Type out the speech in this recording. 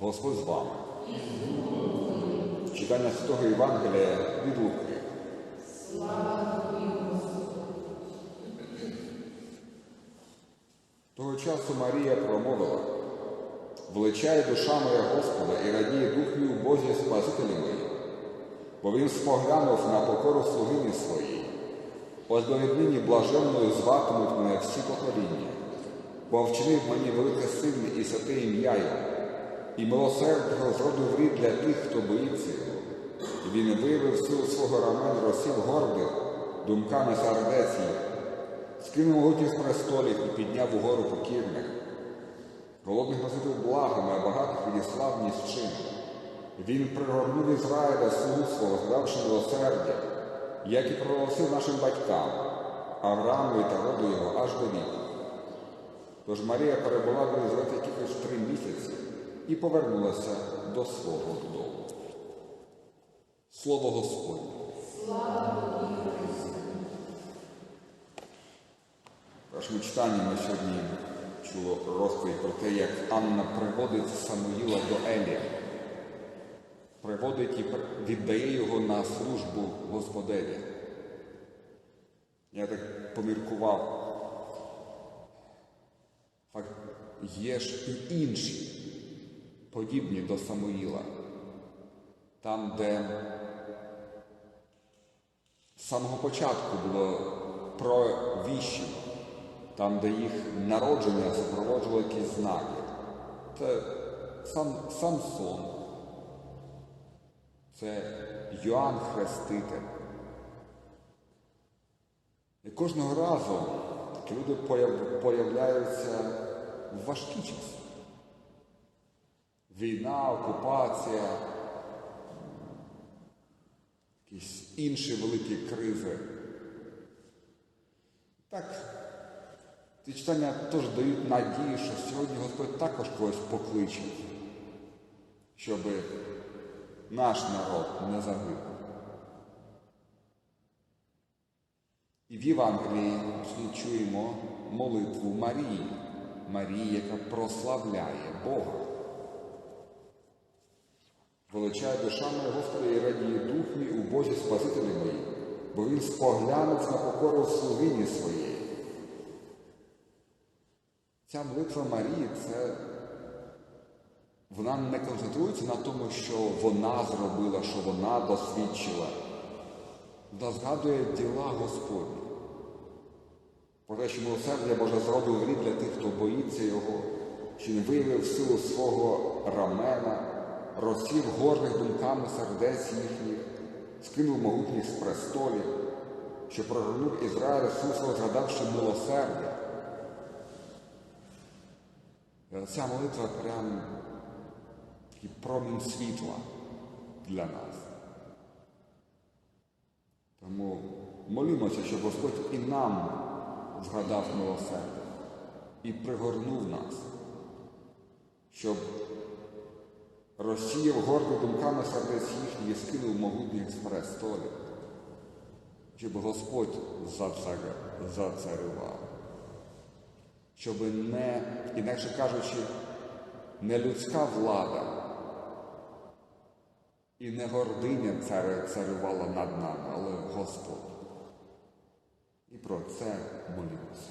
Господь з вами. Читання Святого Євангелія від Луки. Того часу Марія промовила, величає душа моя Господа і радіє дух мій у Бозі Спасителі мої, бо він споглянув на покору слугині своїй. Ось до віднині блаженною зватимуть мене всі покоління, бо вчинив мені велике сильне і святе ім'я Його, і милосердного зроду в рід для тих, хто боїться його. І він виявив силу свого рамен, розсів гордих думками сердець їх, скинув могутніх з престолів і підняв угору покірних. Голодних наситив благами, а багатих відіслав ні з чим. Він пригорнув Ізраїля слугу свого, здавши милосердя, як і проголосив нашим батькам, Аврааму та роду його аж до віку. Тож Марія перебула в Єлизаветі якихось три місяці і повернулася до свого дому. Слово Господнє. В нашому читанні ми сьогодні чули розповідь про те, як Анна приводить Самуїла до Елія, приводить і віддає його на службу Господеві. Я так поміркував. Є ж і інші, подібні до Самуїла, там, де з самого початку було провіщено, там, де їх народження супроводжували якісь знаки. Це сам Самсон, це Йоанн Хреститель. І кожного разу такі люди появ- появляються в важкі часи. Війна, окупація, якісь інші великі кризи. Так, ці читання теж дають надію, що сьогодні Господь також когось покличе, щоб наш народ не загинув. І в Євангелії чуємо молитву Марії, Марії, яка прославляє Бога. Величає душа моя Господа і радіє дух мій у Бозі Спасителі мої, бо він споглянув на покору слугині своєї. Ця молитва Марії це вона не концентрується на тому, що вона зробила, що вона досвідчила. Вона згадує діла Господні. Про те, що милосердя Боже зроду в рід для тих, хто боїться Його, що він виявив силу свого рамена, розсів горних думками сердець їхніх, скинув могутніх з престолів, що прорвав Ізраїль Сусо, згадавши милосердя. Ця молитва прям такий промінь світла для нас. Тому молімося, щоб Господь і нам згадав милосердя і пригорнув нас, щоб розсіяв гордо думками сердець їхніх і скинув могутніх з престолів, щоб Господь зацарював, щоб не, інакше кажучи, не людська влада і не гординя царю- царювала над нами, але Господь. І про це молімося.